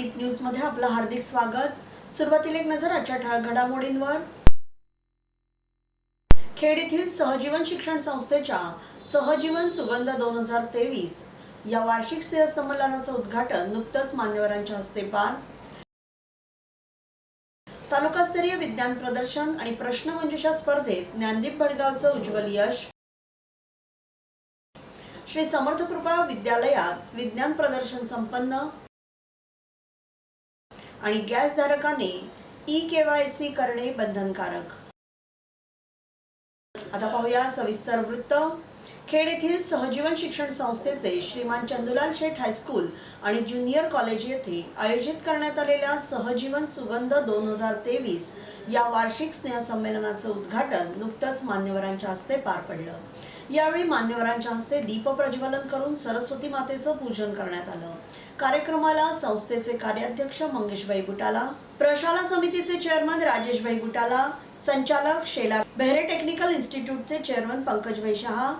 दीप न्यूजमध्ये आपलं हार्दिक स्वागत. सुरुवातीला एक नजर आजच्या ठळक घडामोडींवर खेड येथील सहजीवन शिक्षण संस्थेच्या सहजीवन सुगंध दोन हजार तेवीस या वार्षिक स्नेह संमेलनाचं उद्घाटन नुकतंच मान्यवरांच्या हस्ते पार. तालुकास्तरीय विज्ञान प्रदर्शन आणि प्रश्नमंजुषा स्पर्धेत ज्ञानदीप भडगावचं उज्ज्वल यश. श्री समर्थ कृपा विद्यालयात विज्ञान प्रदर्शन संपन्न. आणि गॅसधारकाने ई के ई केवायसी करणे बंधनकारक. आता पाहूया सविस्तर वृत्त. खेड येथील सहजीवन शिक्षण संस्थेचे श्रीमान चंदुलाल शेठ हायस्कूल आणि ज्युनियर कॉलेज येथे आयोजित करण्यात आलेल्या सहजीवन सुगंध दोन हजार तेवीस या वार्षिक स्नेहसंमेलनाचं उद्घाटन नुकतंच मान्यवरांच्या हस्ते पार पडलं. यावेळी मान्यवरांच्या हस्ते दीप प्रज्वलन करून सरस्वती मातेचं पूजन करण्यात आलं. कार्यक्रमाला संस्थेचे कार्याध्यक्ष मंगेशभाई बुटाला प्रशाला समितीचे चेअरमन राजेशभाई बुटाला संचालक शेला बेहरे टेक्निकल इन्स्टिट्यूटचे चेअरमन पंकजभाई शहा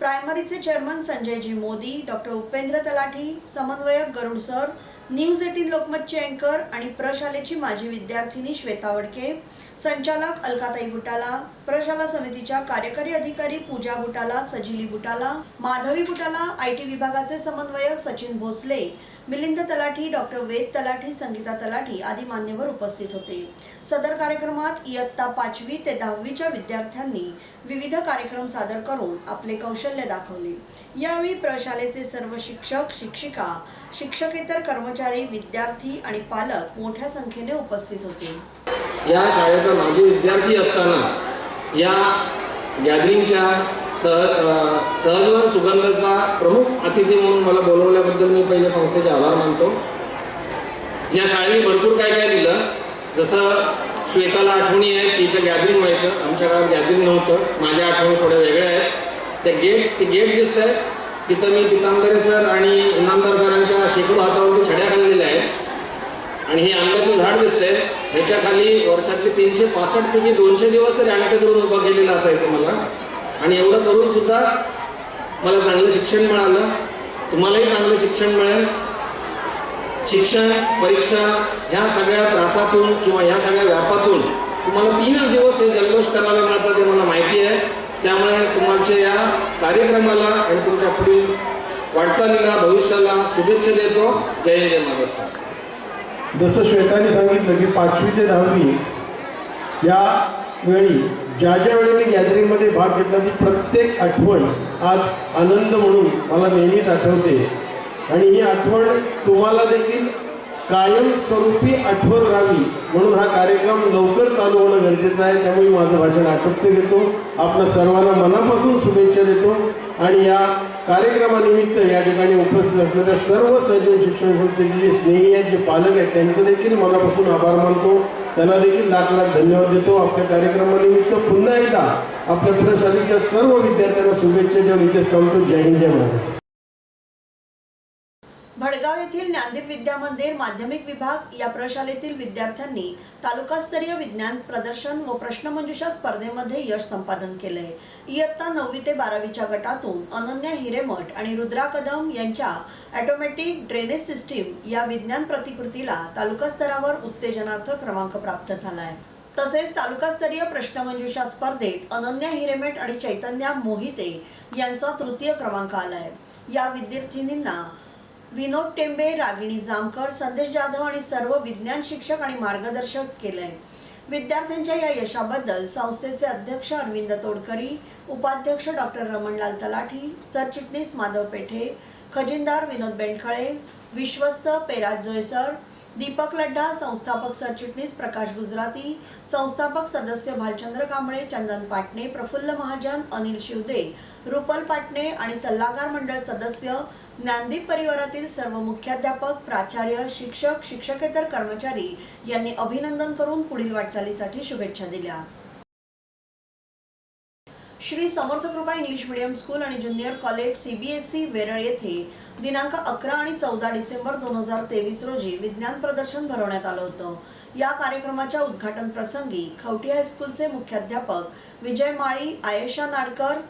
प्रायमरीचे चेअरमन संजयजी मोदी डॉक्टर उपेंद्र तलाठी समन्वयक गरुड सर न्यूज एटीन लोकमतचे अँकर आणि प्रशालेची माजी विद्यार्थिनी श्वेता वडके संचालक अलकाताई बुटाला प्रशाला समितीच्या कार्यकारी अधिकारी पूजा बुटाला सजिली बुटाला माधवी बुटाला आय टी विभागाचे समन्वयक सचिन भोसले मिलिंद तलाठी डॉक्टर वेद तलाठी संगीता तलाठी आदी मान्यवर उपस्थित होते. सदर कार्यक्रमात इयत्ता पाचवी ते दहावीच्या विद्यार्थ्यांनी विविध कार्यक्रम सादर करून आपले कौशल्य दाखवले. यावेळी प्रशालेचे सर्व शिक्षक शिक्षिका शिक्षकेतर कर्मचारी विद्यार्थी आणि पालक मोठ्या संख्येने उपस्थित होते. या शाळेचा माजी विद्यार्थी असताना या गॅदरिंगच्या सह सहजीवन सुगंधचा प्रमुख अतिथी म्हणून मला बोलवल्याबद्दल मी पहिल्या संस्थेचे आभार मानतो. या शाळेने भरपूर काय काय दिलं. जसं श्वेताला आठवणी आहे की इथं गॅदरिंग व्हायचं. आमच्या काळात गॅदरिंग नव्हतं. माझ्या आठवणी थोड्या वेगळ्या आहेत. ते गेट ते गेट दिसत आहे तिथं मी पितांबरे सर आणि इनामदार सरांच्या शेकडो हातावरती छड्या खाल्लेल्या आहेत. आणि हे आंब्याचं झाड दिसतंय. ह्याच्या खाली वर्षातले तीनशे पासष्ट पैकी दोनशे दिवस तरी अंगठे धरून उभं केलेलं असायचं मला. आणि एवढं करून सुद्धा मला चांगलं शिक्षण मिळालं. तुम्हालाही चांगलं शिक्षण मिळेल. शिक्षण परीक्षा ह्या सगळ्या त्रासातून किंवा ह्या सगळ्या व्यापातून तुम्हाला तीनच दिवस हे जल्लोष करायला मिळतात हे मला माहिती आहे. त्यामुळे तुमच्या या कार्यक्रमाला आणि तुमच्या पुढील वाटचालीला भविष्याला शुभेच्छा देतो. जय जय महाराष्ट्र. जसं श्वेताने सांगितलं की पाचवी ते दहावी या वेळी ज्या ज्या वेळी मी गॅदरिंगमध्ये भाग घेतला ती प्रत्येक आठवण आज आनंद म्हणून मला नेहमीच आठवते. आणि ही आठवण तुम्हाला देखील कायमस्वरूपी आठवत राहावी म्हणून हा कार्यक्रम लवकर चालू होणं गरजेचं आहे. त्यामुळे माझं भाषण आटोपते घेतो आपल्या सर्वांना मनापासून शुभेच्छा देतो. आणि या कार्यक्रमानिमित्त या ठिकाणी उपस्थित असणाऱ्या सर्व सजीव शिक्षण संस्थेचे जे स्नेही आहेत जे पालक आहेत त्यांचं देखील मनापासून आभार मानतो. त्यांना देखील लाख लाख धन्यवाद देतो. आपल्या कार्यक्रमानिमित्त पुन्हा एकदा आपल्या प्रशालेच्या सर्व विद्यार्थ्यांना शुभेच्छा देऊन इथेच थांबतो जय हिंद जय महाराज भडगाव येथील ज्ञानदीप विद्या मंदिर माध्यमिक विभाग या प्रशालेतील विद्यार्थ्यांनी तालुकास्तरीय विज्ञान प्रदर्शन व प्रश्नमंजुषा स्पर्धेमध्ये यश संपादन केले इयत्ता नववी ते बारावीच्या गटातून अनन्या हिरेमठ आणि रुद्रा कदम यांच्या ॲटोमॅटिक ड्रेनेज सिस्टीम या विज्ञान प्रतिकृतीला तालुका स्तरावर उत्तेजनार्थ क्रमांक प्राप्त झालाय. तसेच तालुकास्तरीय प्रश्नमंजुषा स्पर्धेत अनन्या हिरेमेट आणि चैतन्या मोहिते यांचा तृतीय क्रमांक आलाय. या विद्यार्थिनींना विनोद टेंबे रागिणी जामकर संदेश जाधव आणि सर्व विज्ञान शिक्षक आणि मार्गदर्शक केलंय. विद्यार्थ्यांच्या या यशाबद्दल संस्थेचे अध्यक्ष अरविंद तोडकरी उपाध्यक्ष डॉक्टर रमणलाल तलाठी सरचिटणीस माधव पेठे खजिनदार विनोद बेंडखळे विश्वस्त पेराज जोयसर दीपक लड्डा संस्थापक सरचिटणीस प्रकाश गुजराती संस्थापक सदस्य भालचंद्र कांबळे चंदन पाटणे प्रफुल्ल महाजन अनिल शिवदे रुपल पाटणे आणि सल्लागार मंडळ सदस्य ज्ञानदीप परिवारातील सर्व मुख्याध्यापक प्राचार्य शिक्षक शिक्षकेतर कर्मचारी यांनी अभिनंदन करून पुढील वाटचालीसाठी शुभेच्छा दिल्या. Shri Samarth Krupa English medium school आणि ज्युनियर कॉलेज सीबीएसई वेरळ येथे दिनांक अकरा आणि चौदा डिसेंबर दोन हजार तेवीस रोजी विज्ञान प्रदर्शन भरवण्यात आलं होतं. या कार्यक्रमाच्या उद्घाटन प्रसंगी खवटी हायस्कूलचे मुख्याध्यापक Vijay Mali Ayesha Nadkar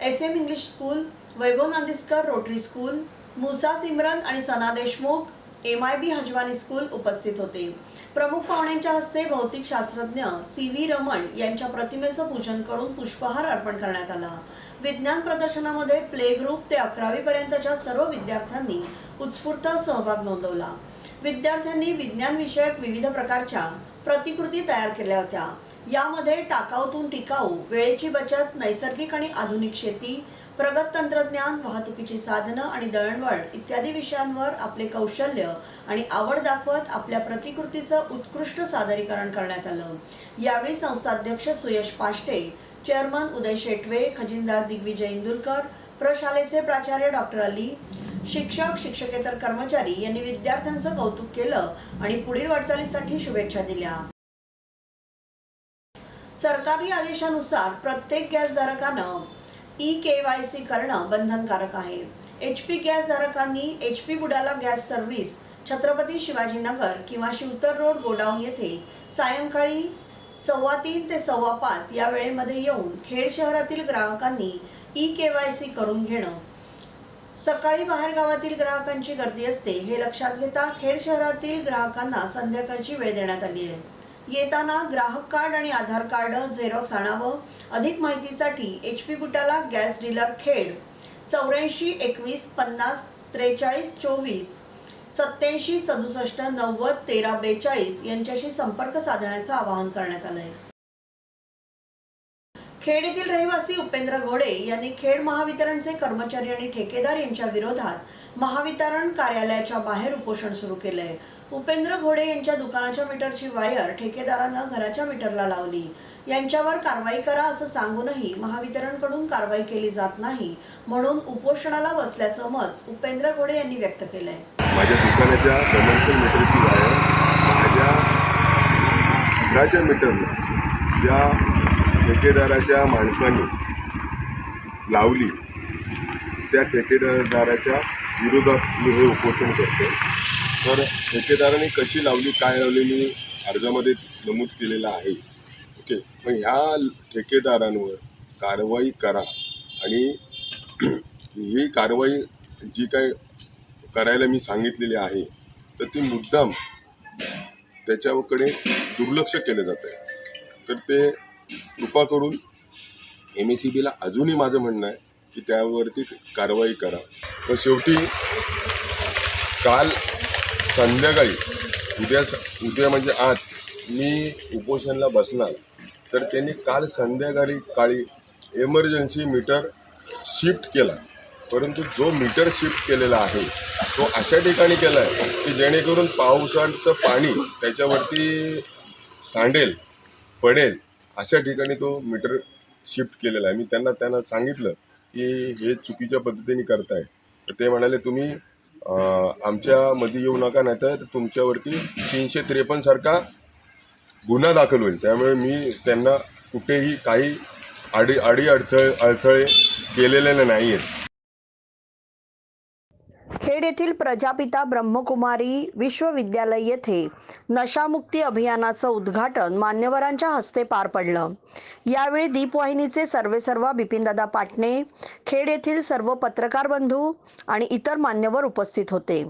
S M English school Vaibhav Nandiskar Rotary school Musa Simran आणि Sana Deshmukh M I B Hajwani school उपस्थित होते. प्रमुख पाहुण्यांच्या हस्ते भौतिक शास्त्रज्ञ सी व्ही रमण यांच्या प्रतिमेचं पूजन करून पुष्पहार अर्पण करण्यात आला. विज्ञान प्रदर्शनामध्ये प्ले ग्रुप ते अकरावी पर्यंतच्या सर्व विद्यार्थ्यांनी उत्स्फूर्त सहभाग नोंदवला. विद्यार्थ्यांनी विज्ञान विषयक विविध प्रकारच्या प्रतिकृती तयार केल्या होत्या. यामध्ये टाकाऊतून टिकाऊ वेळेची बचत नैसर्गिक आणि आधुनिक शेती प्रगत तंत्रज्ञान वाहतुकीची साधनं आणि दळणवळण इत्यादी विषयांवर आपले कौशल्य आणि आवड दाखवत आपल्या प्रतिकृतीचं उत्कृष्ट सादरीकरण करण्यात आलं. यावेळी संस्थाध्यक्ष सुयश पाष्टे चेअरमन उदय शेटवे खजिनदार दिग्विजय इंदुलकर प्रशालेचे प्राचार्य डॉक्टर अली शिक्षक शिक्षकेतर कर्मचारी यांनी विद्यार्थ्यांचं कौतुक केलं आणि पुढील वाटचालीसाठी शुभेच्छा दिल्या. सरकारी आदेशानुसार प्रत्येक गॅसधारकानं ई के वाय सी करणं बंधनकारक आहे. H P गॅसधारकांनी H P Butala gas service Chhatrapati Shivajinagar किंवा शिवतर रोड गोडाऊन येथे सायंकाळी सव्वा तीन ते सव्वा पाच या वेळेमध्ये येऊन खेड शहरातील ग्राहकांनी ई के वाय सी करून घेणं. सकाळी बाहेर गावातील ग्राहकांची गर्दी असते हे लक्षात घेता खेड शहरातील ग्राहकांना संध्याकाळची वेळ देण्यात आली आहे. येताना ग्राहक कार्ड आणि आधार कार्ड झेरॉक्स आणावं. अधिक माहितीसाठी H P Butala gas dealer Khed. चौऱ्याऐंशी एकवीस पन्नास त्रेचाळीस चोवीस. सत्याऐंशी सदुसष्ट नव्वद तेरा बेचाळीस यांच्याशी संपर्क साधण्याचं आवाहन करण्यात आलं आहे खेड येथील रहिवासी उपेंद्र घोडे यांनी खेड महावितरणचे कर्मचारी आणि ठेकेदार यांच्या विरोधात महावितरण कार्यालयाच्या बाहेर उपोषण सुरू केलंय. उपेंद्र घोडे यांच्या दुकानाच्या मीटरची वायर ठेकेदारानं घराच्या मीटरला लावली. यांच्यावर कारवाई करा असं सांगूनही महावितरणकडून कारवाई केली जात नाही म्हणून उपोषणाला बसल्याचं मत उपेंद्र घोडे यांनी व्यक्त केलंय. माझ्या दुकानाच्या कमर्शियल मीटरची वायर माझ्या घराच्या मीटरला ज्या ठेकेदाराच्या माणसाने लावली त्या ठेकेदाराच्या विरोधात मी हे उपोषण करतो. तर ठेकेदाराने कशी लावली काय लावली मी अर्जामध्ये नमूद केलेलं आहे. ओके? मग ह्या ठेकेदारांवर कारवाई करा आणि ही कारवाई जी काय करायला मी सांगितलेली आहे तर ती मुद्दाम त्याच्याकडे दुर्लक्ष केलं जातं आहे तर ते कृपा करून एम एस सी बीला अजूनही माझं म्हणणं आहे की त्यावरती कारवाई करा. तर शेवटी काल संध्याकाळी उद्या स- उद्या म्हणजे आज मी उपोषणला बसणार. तर त्यांनी काल संध्याकाळी काळी एमर्जन्सी मीटर शिफ्ट केला. परंतु जो मीटर शिफ्ट केलेला आहे तो अशा ठिकाणी केला आहे की जेणेकरून पावसाचं पाणी त्याच्यावरती सांडेल पडेल. अशा ठिकाणी तो मीटर शिफ्ट केलेला आहे. मी त्यांना त्यांना सांगितलं की हे चुकीच्या पद्धतीने करताय. तर ते म्हणाले तुम्ही आमच्यामध्ये येऊ नका नाही तर तुमच्यावरती तीनशे त्रेपन्नसारखा गुन्हा दाखल होईल. त्यामुळे मी त्यांना कुठेही काही अडी अडी अडथळे अडथळे केलेले नाही आहेत खेड येथील प्रजापिता ब्रह्मकुमारी विश्वविद्यालय येथे नशामुक्ती अभियानाचं उद्घाटन मान्यवरांच्या हस्ते पार पडलं. यावेळी दीपवाहिनीचे सर्वेसर्वा बिपिनदादा पाटणे खेड येथील सर्व पत्रकार बंधू आणि इतर मान्यवर उपस्थित होते.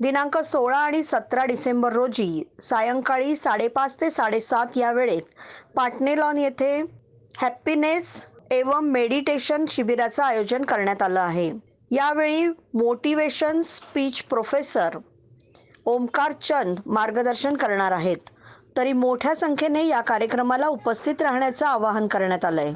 दिनांक सोळा आणि सतरा डिसेंबर रोजी सायंकाळी साडेपाच ते साडेसात या वेळेत पाटणे लॉन येथे हॅप्पीनेस एवं मेडिटेशन शिबिराचं आयोजन करण्यात आलं आहे. यावेळी motivation speech professor Omkar Chand मार्गदर्शन करणार आहेत. तरी मोठ्या संख्येने या कार्यक्रमाला उपस्थित राहण्याचं आवाहन करण्यात आलं आहे